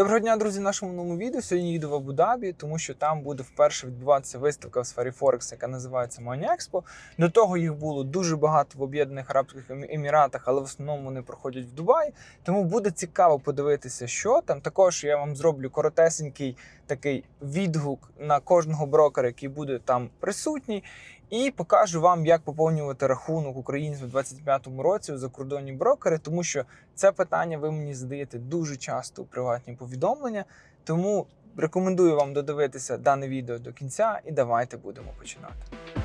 Доброго дня, друзі, в нашому новому відео. Сьогодні їду в Абу-Дабі, тому що там буде вперше відбуватися виставка в сфері Форекс, яка називається Expo. До того їх було дуже багато в Об'єднаних Арабських Еміратах, але в основному вони проходять в Дубаї. Тому буде цікаво подивитися, що там. Також я вам зроблю коротесенький такий відгук на кожного брокера, який буде там присутній. І покажу вам, як поповнювати рахунок українців у 2025 році у закордонні брокери, тому що це питання ви мені задаєте дуже часто у приватній приватні повідомлення. Тому рекомендую вам додивитися дане відео до кінця, і давайте будемо починати.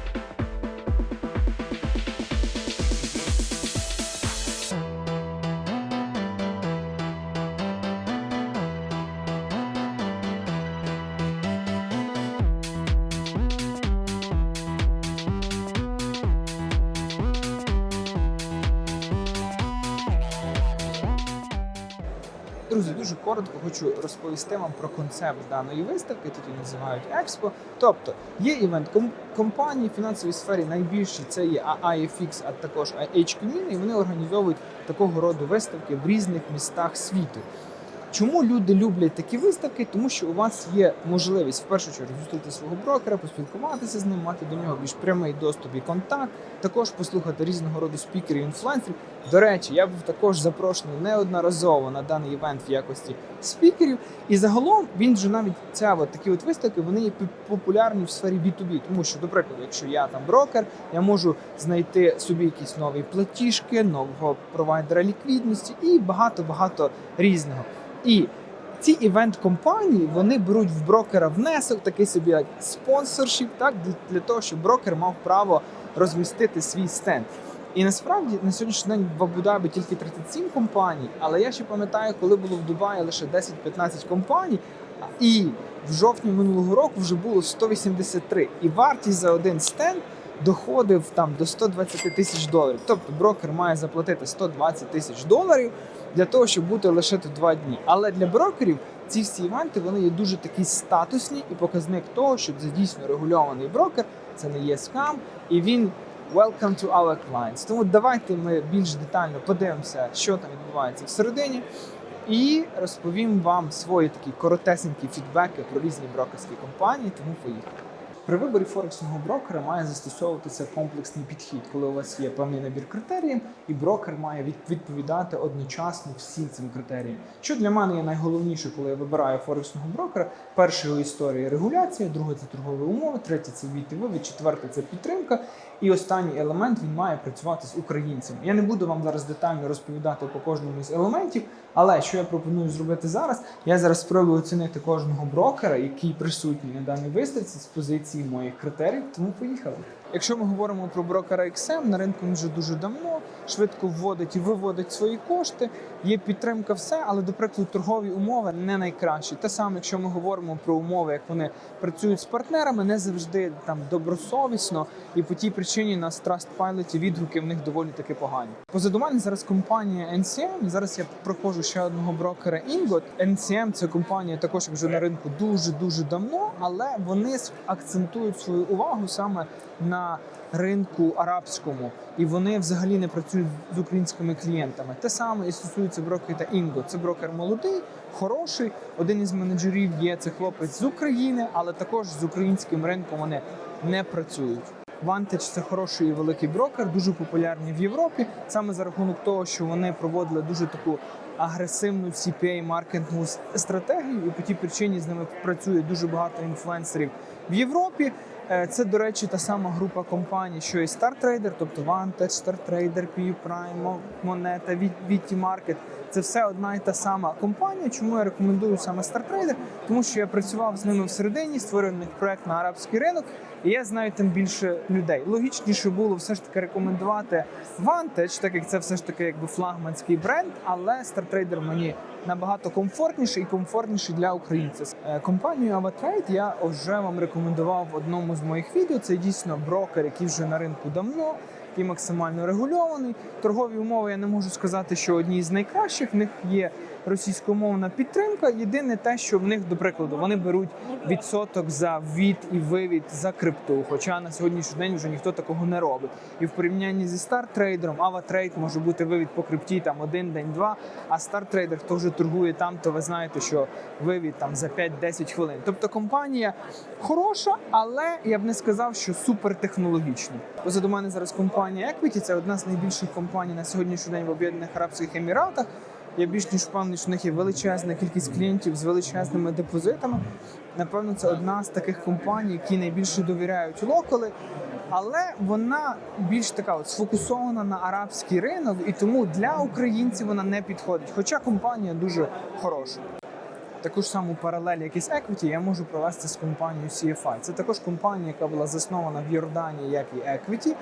Дуже коротко хочу розповісти вам про концепт даної виставки. Тут її називають Експо. Тобто є івент компанії в фінансовій сфері найбільші це є AIFX, а також HQMIN, і вони організовують такого роду виставки в різних містах світу. Чому люди люблять такі виставки? Тому що у вас є можливість в першу чергу зустріти свого брокера, поспілкуватися з ним, мати до нього більш прямий доступ і контакт, також послухати різного роду спікерів, інфлюенсерів. До речі, я був також запрошений неодноразово на даний івент в якості спікерів. І загалом він вже навіть ця от такі от виставки вони є популярні в сфері B2B, тому що, до прикладу, якщо я там брокер, я можу знайти собі якісь нові платіжки, нового провайдера ліквідності і багато багато різного. І ці івент-компанії вони беруть в брокера внесок, такий собі як спонсоршіп, так для, того, щоб брокер мав право розмістити свій стенд. І насправді на сьогоднішній день в Абу-Дабі тільки 37 компаній, але я ще пам'ятаю, коли було в Дубаї лише 10-15 компаній, і в жовтні минулого року вже було 183. І вартість за один стенд доходив там до 120 тисяч доларів. Тобто брокер має заплатити 120 тисяч доларів для того, щоб бути лише тут два дні. Але для брокерів ці всі івенти вони є дуже такі статусні і показник того, що це дійсно регульований брокер, це не є скам, і він welcome to our clients. Тому давайте ми більш детально подивимося, що там відбувається всередині. І розповім вам свої такі коротесенькі фідбеки про різні брокерські компанії, тому поїхали. При виборі форексного брокера має застосовуватися комплексний підхід, коли у вас є певний набір критеріїв, і брокер має відповідати одночасно всім цим критеріям. Що для мене є найголовніше, коли я вибираю форексного брокера? Перша його історія регуляція, друге це торгові умови, третє це війти вивід, четверте це підтримка. І останній елемент він має працювати з українцями. Я не буду вам зараз детально розповідати по кожному з елементів, але що я пропоную зробити зараз? Я зараз спробую оцінити кожного брокера, який присутній на даній виставці з позиції моїх критерій. Тому поїхали. Якщо ми говоримо про брокера XM, на ринку він вже дуже давно швидко вводить і виводить свої кошти. Є підтримка, все, але до прикладу торгові умови не найкращі. Те саме, якщо ми говоримо про умови, як вони працюють з партнерами, не завжди там добросовісно, і по тій причині на Trustpilot відгуки в них доволі таки погані. Позаду мене зараз компанія NCM. Зараз я проходжу ще одного брокера Ingot. NCM – це компанія також вже на ринку дуже дуже давно, але вони акцентують свою увагу саме на ринку арабському, і вони взагалі не працюють з українськими клієнтами. Те саме і стосується брокера Ingo. Це брокер молодий, хороший. Один із менеджерів є це хлопець з України, але також з українським ринком вони не працюють. Vantage – це хороший і великий брокер, дуже популярний в Європі, саме за рахунок того, що вони проводили дуже таку агресивну cpa маркетингову стратегію, і по тій причині з ними працює дуже багато інфлюенсерів в Європі. Е, Це, до речі, та сама група компаній, що і StarTrader, тобто Vantage, StarTrader, PU Prime, Moneta, VT Market. Це все одна і та сама компанія. Чому я рекомендую саме StarTrader? Тому що я працював з ними всередині, створив них проект на арабський ринок, і я знаю там більше людей. Логічніше було все ж таки рекомендувати Vantage, так як це все ж таки якби флагманський бренд, але StarTrader мені набагато комфортніше і комфортніше для українців. Е, Компанію AvaTrade я вже вам рекомендував в одному з моїх відео. Це дійсно брокер, який вже на ринку давно. І максимально регульований. Торгові умови я не можу сказати, що одні з найкращих. В них є російськомовна підтримка. Єдине те, що в них, до прикладу, вони беруть відсоток за ввід і вивід за крипту. Хоча на сьогоднішній день вже ніхто такого не робить. І в порівнянні зі стартрейдером, аватрейд може бути вивід по крипті там один день, два. А стартрейдер, хто вже торгує там, то ви знаєте, що вивід там за 5-10 хвилин. Тобто компанія хороша, але я б не сказав, що супертехнологічна. Позаду мене зараз компанія Equity, це одна з найбільших компаній на сьогоднішній день в Об'єднаних Арабських Еміратах. Я більш ніж впевнений, що в них є величезна кількість клієнтів з величезними депозитами. Напевно, це одна з таких компаній, які найбільше довіряють локали. Але вона більш така от сфокусована на арабський ринок, і тому для українців вона не підходить. Хоча компанія дуже хороша. Таку ж саму паралель, як і Equity, я можу провести з компанією CFI. Це також компанія, яка була заснована в Йорданії, як і Equity,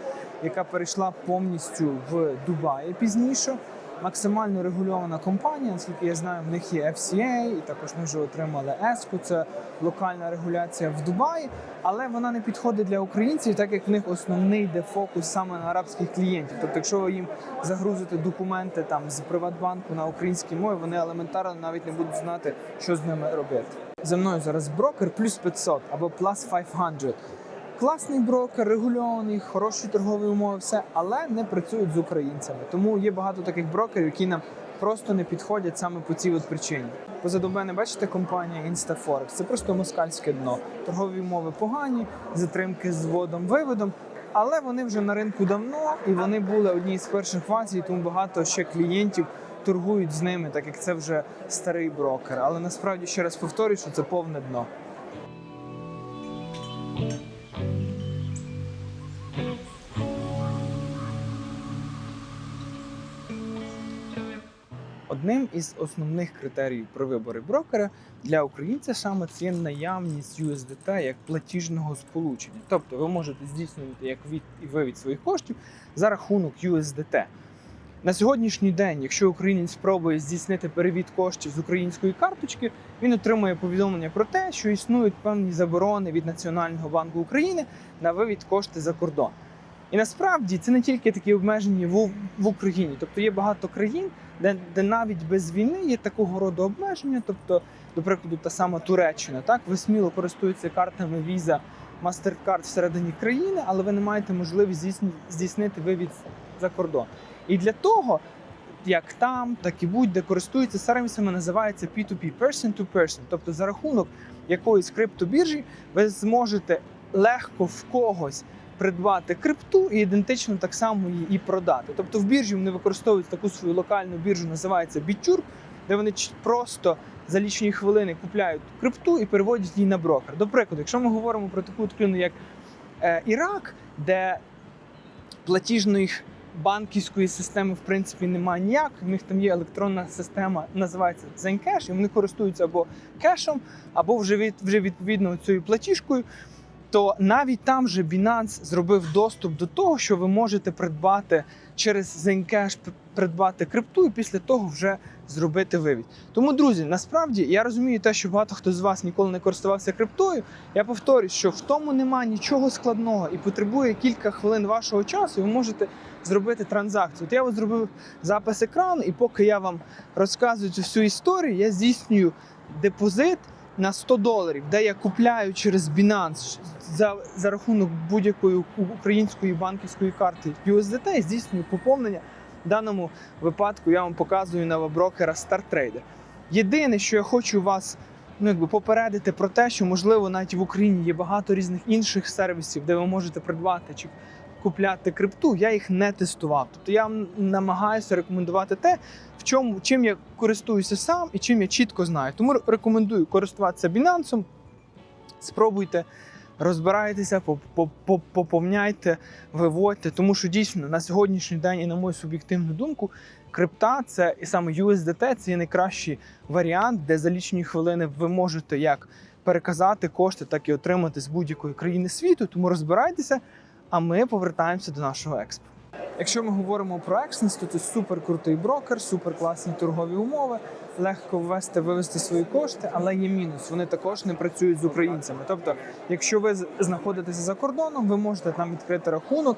яка перейшла повністю в Дубаї пізніше. Максимально регульована компанія, наскільки я знаю, в них є FCA, і також ми вже отримали ESCO, це локальна регуляція в Дубаї, але вона не підходить для українців, так як в них основний йде фокус саме на арабських клієнтів. Тобто, якщо ви їм загрузите документи там з Приватбанку на українській мові, вони елементарно навіть не будуть знати, що з ними робити. За мною зараз брокер плюс 500 або plus 500. Класний брокер, регульований, хороші торгові умови, все, але не працюють з українцями. Тому є багато таких брокерів, які нам просто не підходять саме по цій от причині. Позаду мене бачите компанія InstaForex. Це просто москальське дно. Торгові умови погані, затримки з вводом виводом. Але вони вже на ринку давно і вони були одні з перших в Азії, тому багато ще клієнтів торгують з ними, так як це вже старий брокер. Але насправді ще раз повторюю, що це повне дно. Одним із основних критеріїв при виборі брокера для українця саме це наявність USDT як платіжного сполучення. Тобто ви можете здійснювати як від і вивід своїх коштів за рахунок USDT. На сьогоднішній день, якщо українець спробує здійснити перевід коштів з української карточки, він отримує повідомлення про те, що існують певні заборони від Національного банку України на вивід кошти за кордон. І насправді це не тільки такі обмеження в, в Україні, тобто є багато країн, де, де навіть без війни є такого роду обмеження. Тобто, до прикладу, та сама Туреччина, так ви сміло користуєтеся картами Visa, MasterCard всередині країни, але ви не маєте можливість здійснити вивід за кордон. І для того, як там, так і будь-де користуються сервісами, називається P2P, person to person. Тобто за рахунок якоїсь криптобіржі ви зможете легко в когось придбати крипту і ідентично так само її і продати. Тобто в біржі вони використовують таку свою локальну біржу, називається BitTurk, де вони просто за лічні хвилини купляють крипту і переводять її на брокер. До прикладу, якщо ми говоримо про таку країну, як е, Ірак, де платіжної банківської системи в принципі немає ніяк. В них там є електронна система, називається Zencash, і вони користуються або кешем, або вже від вже відповідно цією платіжкою. То навіть там же Binance зробив доступ до того, що ви можете придбати через Zencash придбати крипту і після того вже зробити вивід. Тому, друзі, насправді я розумію те, що багато хто з вас ніколи не користувався криптою. Я повторюю, що в тому немає нічого складного і потребує кілька хвилин вашого часу. Ви можете зробити транзакцію. От я от зробив запис екрану, і поки я вам розказую цю всю історію, я здійснюю депозит на 100 доларів, де я купляю через Binance за, за рахунок будь-якої української банківської карти USDT здійснюю поповнення. В даному випадку я вам показую новоброкера StarTrader. Єдине, що я хочу вас ну, якби попередити про те, що можливо навіть в Україні є багато різних інших сервісів, де ви можете придбати чи купляти крипту. Я їх не тестував. Тобто я вам намагаюся рекомендувати те, чому чим я користуюся сам і чим я чітко знаю. Тому рекомендую користуватися Binance, спробуйте. Розбирайтеся, поп- поп- поп- поповняйте, виводьте, тому що дійсно на сьогоднішній день, і на мою суб'єктивну думку, крипта це і саме USDT це є найкращий варіант, де за лічені хвилини ви можете як переказати кошти, так і отримати з будь-якої країни світу. Тому розбирайтеся, а ми повертаємося до нашого експо. Якщо ми говоримо про Exness, то це супер крутий брокер, супер класні торгові умови, легко ввести, вивести свої кошти, але є мінус. Вони також не працюють з українцями. Тобто, якщо ви знаходитеся за кордоном, ви можете там відкрити рахунок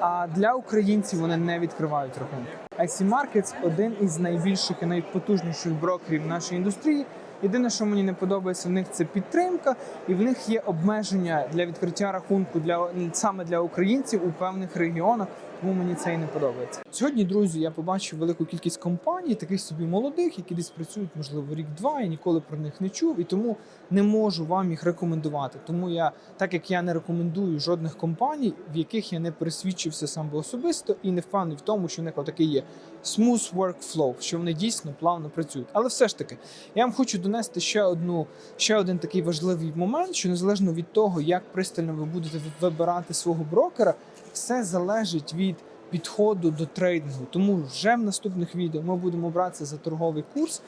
А для українців вони не відкривають рахунки. IC Markets – один із найбільших і найпотужніших брокерів нашої індустрії. Єдине, що мені не подобається в них, це підтримка, і в них є обмеження для відкриття рахунку для саме для українців у певних регіонах. Тому мені це і не подобається. Сьогодні, друзі, я побачив велику кількість компаній, таких собі молодих, які десь працюють, можливо, рік-два. Я ніколи про них не чув, і тому не можу вам їх рекомендувати. Тому я, так як я не рекомендую жодних компаній, в яких я не пересвідчився сам би особисто і не впевнений в тому, що в них отакий є smooth workflow, що вони дійсно плавно працюють. Але все ж таки, я вам хочу донести ще одну, ще один такий важливий момент, що незалежно від того, як пристально ви будете вибирати свого брокера, все залежить від підходу до трейдингу. Тому вже в наступних відео ми будемо братися за торговий курс.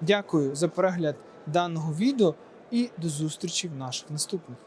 Дякую за перегляд даного відео і до зустрічі в наших наступних.